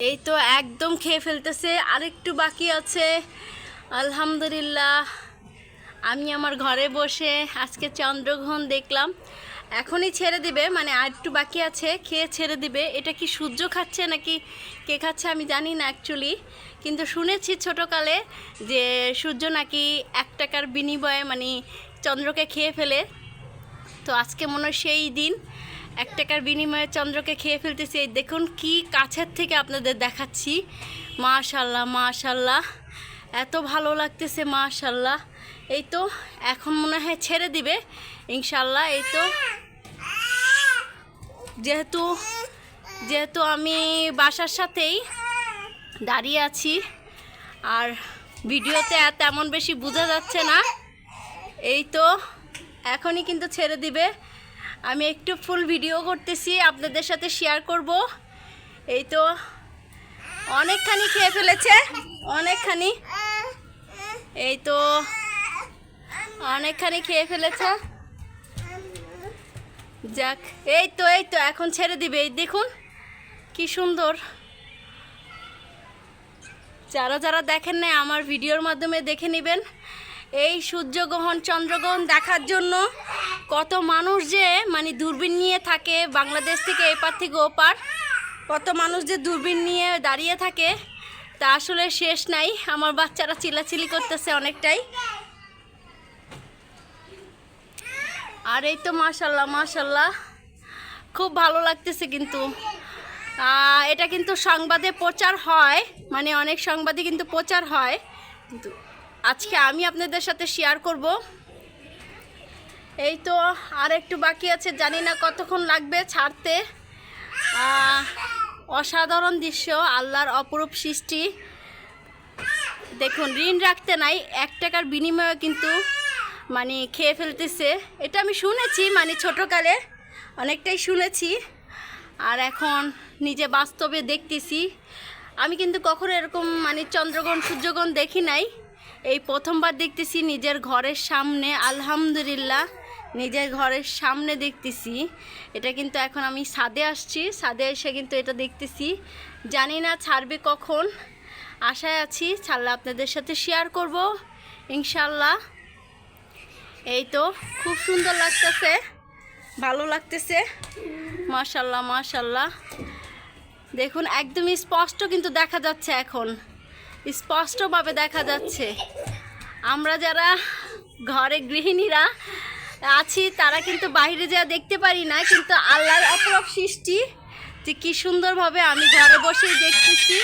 এই তো একদম খেয়ে ফেলতেছে। আরেকটু বাকি আছে। আলহামদুলিল্লাহ। আমি আমার ঘরে বসে আজকে চন্দ্রগ্রহণ দেখলাম। এখনই ছেড়ে দিবে মানে আর একটু বাকি আছে, খেয়ে ছেড়ে দিবে। এটা কি সূর্য খাচ্ছে নাকি কে খাচ্ছে আমি জানি না অ্যাকচুয়ালি কিন্তু শুনেছি ছোটোকালে যে সূর্য নাকি এক টাকার বিনিময়ে মানে চন্দ্রকে খেয়ে ফেলে। তো আজকে মনে হয় সেই দিন। এক টাকার বিনিময়ে চন্দ্রকে খেয়ে ফেলতেছি। এই দেখুন কি কাছের থেকে আপনাদের দেখাচ্ছি। মাশাল্লাহ মাশাল্লাহ। এত ভালো লাগতেছে, মাশাল্লাহ। এই তো এখন মনে হয় ছেড়ে দিবে। ইনশাল্লাহ, এই তো। যেহেতু যেহেতু আমি বাসার সাথেই দাঁড়িয়ে আছি, আর ভিডিওতে তেমন বেশি বোঝা যাচ্ছে না, এই তো এখনই কিন্তু ছেড়ে দিবে। আমি একটু ফুল ভিডিও করতেছি, আপনাদের সাথে শেয়ার করব। এই তো, অনেকখানি খেয়ে ফেলেছে, অনেকখানি। এই তো, অনেকখানি খেয়ে ফেলেছে। যাক, এই তো এই তো, এখন ছেড়ে দিবে, এই দেখুন, কি সুন্দর। যারা যারা দেখেন না আমার ভিডিওর মাধ্যমে দেখে নেবেন। এই সূর্যগ্রহণ, চন্দ্রগ্রহণ দেখার জন্য কত মানুষ যে মানে দূরবীন নিয়ে থাকে, বাংলাদেশ থেকে এপার থেকে ওপার, কত মানুষ যে দূরবীন নিয়ে দাঁড়িয়ে থাকে, তা আসলে শেষ নাই। আমার বাচ্চারা চিলাচিলি করতেছে অনেকটাই। আর এই তো মাশাল্লাহ মাশাল্লাহ। খুব ভালো লাগতেছে কিন্তু। এটা কিন্তু সংবাদে প্রচার হয় মানে অনেক সংবাদে কিন্তু প্রচার হয়। কিন্তু আজকে আমি আপনাদের সাথে শেয়ার করব। এই তো আর একটু বাকি আছে, জানি না কতক্ষণ লাগবে ছাড়তে। অসাধারণ দৃশ্য, আল্লাহর অপরূপ সৃষ্টি। দেখুন, ঋণ রাখতে নাই, এক টাকার বিনিময়ে কিন্তু মানে খেয়ে ফেলতেছে। এটা আমি শুনেছি মানে ছোটোকালে অনেকটাই শুনেছি। আর এখন নিজে বাস্তবে দেখতেছি আমি কিন্তু কখনো এরকম মানে চন্দ্রগ্রহণ, সূর্যগ্রহণ দেখি নাই। এই প্রথমবার দেখতেছি নিজের ঘরের সামনে, আলহামদুলিল্লাহ, নিজের ঘরের সামনে দেখতেছি। এটা কিন্তু এখন আমি ছাদে আসছি, ছাদে এসে কিন্তু এটা দেখতেছি। জানি না ছাড়বে কখন, আশায় আছি ছাড়লে আপনাদের সাথে শেয়ার করব ইনশাল্লাহ এই তো, খুব সুন্দর লাগতেছে, ভালো লাগতেছে। মাশাল্লাহ মাশাল্লাহ দেখুন, একদমই স্পষ্ট কিন্তু দেখা যাচ্ছে এখন। স্পষ্টভাবে দেখা যাচ্ছে। আমরা যারা ঘরে গৃহিণীরা আছি, তারা কিন্তু বাইরে যা দেখতে পারি না, কিন্তু আল্লাহর অপরব সৃষ্টি, যে কী সুন্দরভাবে আমি ঘরে বসেই দেখতেছি।